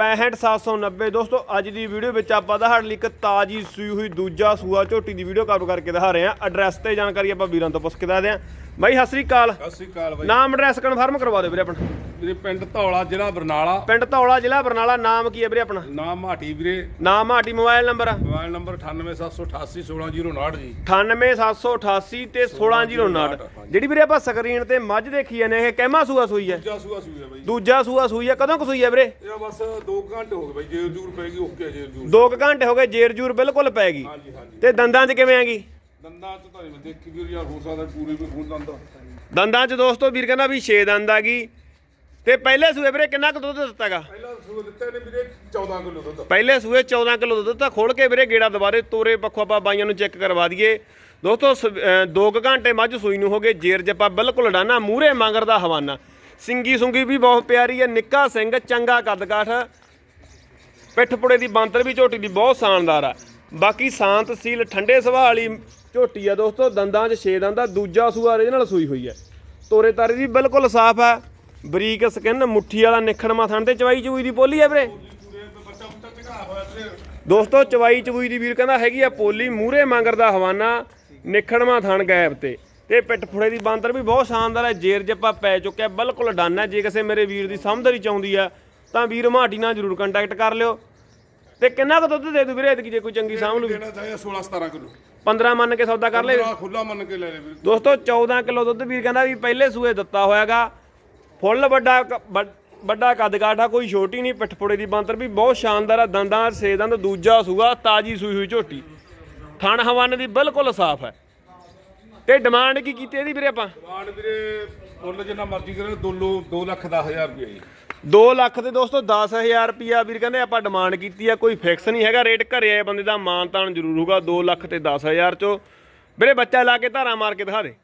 65790 ਦੋਸਤੋ, ਅੱਜ ਦੀ ਵੀਡੀਓ ਵਿੱਚ ਆਪਾਂ ਤੁਹਾਡੇ ਲਈ ਇੱਕ ਤਾਜੀ ਸੂਈ ਹੋਈ ਦੂਜਾ ਸੂਆ ਝੋਟੀ ਦੀ ਵੀਡੀਓ ਕਵਰ ਕਰਕੇ ਦਿਖਾ ਰਹੇ ਹਾਂ। ਐਡਰੈਸ ਤੇ ਜਾਣਕਾਰੀ ਆਪਾਂ ਵੀਰਾਂ ਤੋਂ ਪੁੱਛ ਕੇ ਦੱਸਦੇ ਹਾਂ। ਬਾਈ ਸਤਿ ਸ੍ਰੀ ਅਕਾਲ। ਸਤਿ ਸ਼੍ਰੀ ਅਕਾਲ ਬਾਈ। ਨਾਮ ਐਡਰੈਸ ਕਨਫਰਮ ਕਰਵਾ ਦਿਓ ਵੀਰੇ ਆਪਣਾ। ਮੇਰੇ ਪਿੰਡ ਧੌਲਾ ਜ਼ਿਲ੍ਹਾ ਬਰਨਾਲਾ। ਪਿੰਡ ਧੌਲਾ ਜ਼ਿਲ੍ਹਾ ਬਰਨਾਲਾ ਨਾਮ ਕੀ ਹੈ ਵੀਰੇ ਆਪਣਾ? ਨਾਮ ਮਾਟੀ ਵੀਰੇ। ਨਾਮ ਮਾਟੀ ਮੋਬਾਈਲ ਨੰਬਰ? ਮੋਬਾਈਲ ਨੰਬਰ 98788 16059 ਜੀ। 98788 ਤੇ 16059 ਜਿਹੜੀ ਵੀਰੇ ਆਪਾਂ ਸਕਰੀਨ ਤੇ ਮੱਝ ਦੇਖੀ ਜਾਂਦੇ ਇਹ ਕਹਿਮਾ ਸੂਆ ਸੂਈ ਹੈ? ਦੂਜਾ ਸੂਆ ਸੂਆ ਬਾਈ। ਦੂਜਾ ਸੂਆ ਸੂਈ ਹੈ ਕਦੋਂ ਕੁ ਸੂਈ ਹੈ ਵੀਰੇ? ਇਹ ਬਸ 2 ਘੰਟੇ ਹੋ ਗਏ ਬਾਈ ਜੇਰ ਜੂਰ ਪੈ ਗਈ ਓਕੇ ਜੇਰ ਜੂਰ। 2 ਘੰਟੇ ਹੋ ਗਏ ਜੇਰ ਜੂਰ ਬਿਲਕੁਲ ਪੈ ਗਈ। ਹਾਂਜੀ ਹਾਂਜੀ। ਤੇ ਦੰਦਾਂ 'ਚ ਕਿਵੇਂ ਆਗੀ ਦੰਦਾਂ ਚ ਤਾਂ ਨਹੀਂ ਮੈਂ ਦੇਖੀ ਵੀਰ ਯਾਰ ਹੋ ਸਕਦਾ ਪੂਰੀ ਵੀ ਖੂਨ ਦੰਦ ਦੰਦਾਂ 'ਚ ਦੋਸਤੋ ਵੀਰ ਕਹਿੰਦਾ ਵੀ 6 ਦੰਦ ਆ ਗਈ। ਤੇ ਪਹਿਲੇ ਸੂਏ ਵੀਰੇ ਕਿੰਨਾ ਕੁ ਦੁੱਧ ਦਿੱਤਾਗਾ? ਪਹਿਲਾਂ ਸੂਆ ਦਿੱਤੇ ਨੇ ਵੀਰੇ 14 ਕਿਲੋ ਦੁੱਧ। ਪਹਿਲੇ ਸੂਏ 14 ਕਿਲੋ ਦੁੱਧ ਦਿੱਤਾ। ਖੋਲ ਕੇ ਵੀਰੇ ਗੇੜਾ ਦੁਬਾਰੇ ਤੋਰੇ ਪੱਖੋਂ ਆਪਾਂ ਬਾਈਆਂ ਨੂੰ ਚੈੱਕ ਕਰਵਾ ਦਈਏ। ਦੋਸਤੋ 2 ਘੰਟੇ ਮੱਝ ਸੂਈ ਨੂੰ ਹੋ ਗਏ ਜੇਰ ਜੱਪਾ ਬਿਲਕੁਲ ਡਾਨਾ ਮੂਰੇ ਮੰਗਰ ਦਾ ਹਵਾਨਾ। ਸਿੰਗੀ ਸੁੰਗੀ ਵੀ ਬਹੁਤ ਪਿਆਰੀ ਹੈ ਨਿੱਕਾ ਸਿੰਘ ਚੰਗਾ ਕੱਦ ਕਾਠ ਪਿੱਠ ਪੁੜੇ ਦੀ ਬਾਂਤਰ ਵੀ ਝੋਟੀ ਦੀ ਬਹੁਤ ਸ਼ਾਨਦਾਰ ਆ। ਬਾਕੀ ਸ਼ਾਂਤ ਸੀਲ, ਠੰਡੇ ਸੁਭਾਅ ਵਾਲੀ ਝੋਟੀ ਆ ਦੋਸਤੋ, ਦੰਦਾਂ 'ਚ ਛੇ ਦੰਦਾਂ ਦੂਜਾ ਸੂਆ ਇਹਦੇ ਨਾਲ ਸੂਈ ਹੋਈ ਹੈ ਤੋਰੇ ਤਾਰੇ ਵੀ ਬਿਲਕੁਲ ਸਾਫ਼ ਆ। ਬਰੀਕ ਸਕਿਨ, ਮੁੱਠੀ ਵਾਲਾ ਨਿਖੜਮਾ ਥਣ ਤੇ ਚਵਾਈ ਚੂਈ ਦੀ ਪੋਲੀ ਆ ਵੀਰੇ? ਦੋਸਤੋ, ਚਵਾਈ ਚਵੂਈ ਦੀ ਵੀਰ ਕਹਿੰਦਾ ਹੈਗੀ ਆ ਪੋਲੀ ਮੂਰੇ ਮੰਗਰ ਦਾ ਹਵਾਨਾ ਨਿਖੜਮਾ ਥਣ ਗੈਪ ਤੇ। ਤੇ ਪਿੱਠ ਫੁੜੇ ਦੀ ਬਾਂਦਰ ਵੀ ਬਹੁਤ ਸ਼ਾਨਦਾਰ ਹੈ ਜੇਰ ਜੱਪਾ ਪੈ ਚੁੱਕਿਆ, ਬਿਲਕੁਲ ਡਨ ਹੈ ਜੇ ਕਿਸੇ ਮੇਰੇ ਵੀਰ ਦੀ ਸਮਝਦਾਰੀ ਚਾਹੁੰਦੀ ਆ, ਤਾਂ ਵੀਰ ਮਾਟੀ ਨਾਲ ਜਰੂਰ ਕੰਟੈਕਟ ਕਰ ਲਿਓ। ਤੇ ਕਿੰਨਾ ਕੁ ਦੁੱਧ ਦੇ ਦੂ ਵੀਰੇ ਐਤਕੀ ਜੇ ਕੋਈ ਚੰਗੀ ਸਾਂਭ ਲੂ ਦੇਣਾ ਚਾਹੀਦਾ 16 17 ਕਿਲੋ। 15 ਮੰਨ ਕੇ ਸੌਦਾ ਕਰ ਲੈ। ਪੂਰਾ ਖੁੱਲਾ ਮੰਨ ਕੇ ਲੈ ਲੈ ਵੀਰੇ। ਦੋਸਤੋ 14 ਕਿਲੋ ਦੁੱਧ ਵੀਰ ਕਹਿੰਦਾ ਵੀ ਪਹਿਲੇ ਸੂਏ ਦਿੱਤਾ ਹੋਇਆਗਾ। ਫੁੱਲ ਵੱਡਾ ਵੱਡ- ਕੱਦ ਕਾਠਾ ਕੋਈ ਛੋਟੀ ਨਹੀਂ ਪਿੱਠਪੁੜੇ ਦੀ ਬਾਂਦਰ ਵੀ ਬਹੁਤ ਸ਼ਾਨਦਾਰ ਆ। ਦੰਦਾਂ ਸੇ ਦੰਦ ਦੂਜਾ ਸੂਆ ਤਾਜੀ ਸੂਈ ਹੋਈ ਝੋਟੀ। ਥਣ ਹਵਨ ਦੀ ਬਿਲਕੁਲ ਸਾਫ਼ ਹੈ। ਤੇ ਡਿਮਾਂਡ ਕੀ ਕੀਤੀ ਇਹਦੀ ਵੀਰੇ ਆਪਾਂ? ਡਿਮਾਂਡ ਵੀਰੇ ਮੁੱਲ ਜਿੰਨਾ ਮਰਜ਼ੀ ਕਰੇ 2 2 ਲੱਖ 10000 ਰੁਪਏ ਜੀ। 2 ਲੱਖ ਦੇ ਦੋਸਤੋ 10000 ਰੁਪਿਆ ਵੀਰ ਕਹਿੰਦੇ ਆਪਾਂ ਡਿਮਾਂਡ ਕੀਤੀ ਆ, ਕੋਈ ਫਿਕਸ ਨਹੀਂ ਹੈਗਾ ਰੇਟ ਘਰੇ ਆਏ ਬੰਦੇ ਦਾ ਮਾਨ ਤਾਨ ਜ਼ਰੂਰ ਹੋਊਗਾ 2 ਲੱਖ ਤੇ 10000 ਚੋਂ। ਵੀਰੇ, ਬੱਚਾ ਲਾ ਕੇ ਧਾਰਾ ਮਾਰ ਕੇ ਦਿਖਾ ਦੇ।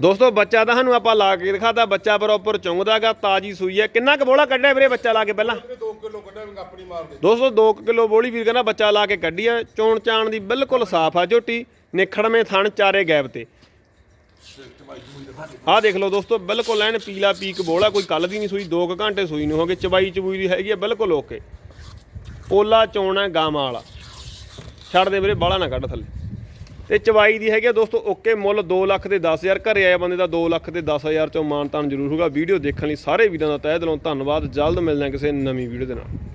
ਦੋਸਤੋ, ਬੱਚਾ ਤਾਂ ਸਾਨੂੰ ਆਪਾਂ ਲਾ ਕੇ ਦਿਖਾਤਾ, ਬੱਚਾ ਪ੍ਰੋਪਰ ਚੁੰਗਦਾਗਾ, ਤਾਜੀ ਸੂਈ ਹੈ। ਕਿੰਨਾ ਕੁ ਬੋਲਾ ਕੱਢਿਆ ਵੀਰੇ ਬੱਚਾ ਲਾ ਕੇ ਪਹਿਲਾਂ? 2 ਕਿਲੋ ਕੱਢਿਆ ਵੀ ਆਪਣੀ ਮਾਰ ਦੇ ਦੋਸਤੋ 2 ਕਿਲੋ ਬੋਲੀ ਵੀਰ ਕਹਿੰਦਾ ਬੱਚਾ ਲਾ ਕੇ ਕੱਢੀ ਆ। ਚੋਣ ਚਾਣ ਦੀ ਬਿਲਕੁਲ ਸਾਫ਼ ਆ ਝੋਟੀ, ਨਿਖੜਵੇਂ ਥਣ ਚਾਰੇ ਗੈਪ ਤੇ। ਆਹ ਦੇਖ ਲਓ ਦੋਸਤੋ, ਬਿਲਕੁਲ ਐਨ ਪੀਲਾ ਪੀਕ ਬੋਲਾ, ਕੋਈ ਕੱਲ ਦੀ ਨਹੀਂ ਸੂਈ 2 ਘੰਟੇ ਸੂਈ ਨੂੰ ਹੋ ਗਏ, ਚਬਾਈ ਚਬੂਈ ਦੀ ਹੈਗੀ ਆ, ਬਿਲਕੁਲ ਓਕੇ। ਪੋਲਾ ਚੋਣ ਹੈ, ਗਾਵਾਂ ਵਾਲਾ। ਛੱਡ ਦੇ ਵੀਰੇ ਬਾਲਾ ਨਾ ਕੱਢ ਥੱਲੇ। ਤੇ ਚਵਾਈ ਦੀ ਹੈਗੀ ਆ ਦੋਸਤੋ, ਓਕੇ, ਮੁੱਲ 2 ਲੱਖ ਤੇ 10000 ਘਰੇ ਆਇਆ ਬੰਦੇ ਦਾ 2 ਲੱਖ ਤੇ 10000 ਚੋਂ ਮਾਨਤਾਨ ਜ਼ਰੂਰ ਹੋਊਗਾ। ਵੀਡੀਓ ਦੇਖਣ ਲਈ ਸਾਰੇ ਵੀਰਾਂ ਦਾ ਤਹਿ ਦਿਲੋਂ ਧੰਨਵਾਦ, ਜਲਦ ਮਿਲਦੇ ਹਾਂ ਕਿਸੇ ਨਵੀਂ ਵੀਡੀਓ ਦੇ ਨਾਲ।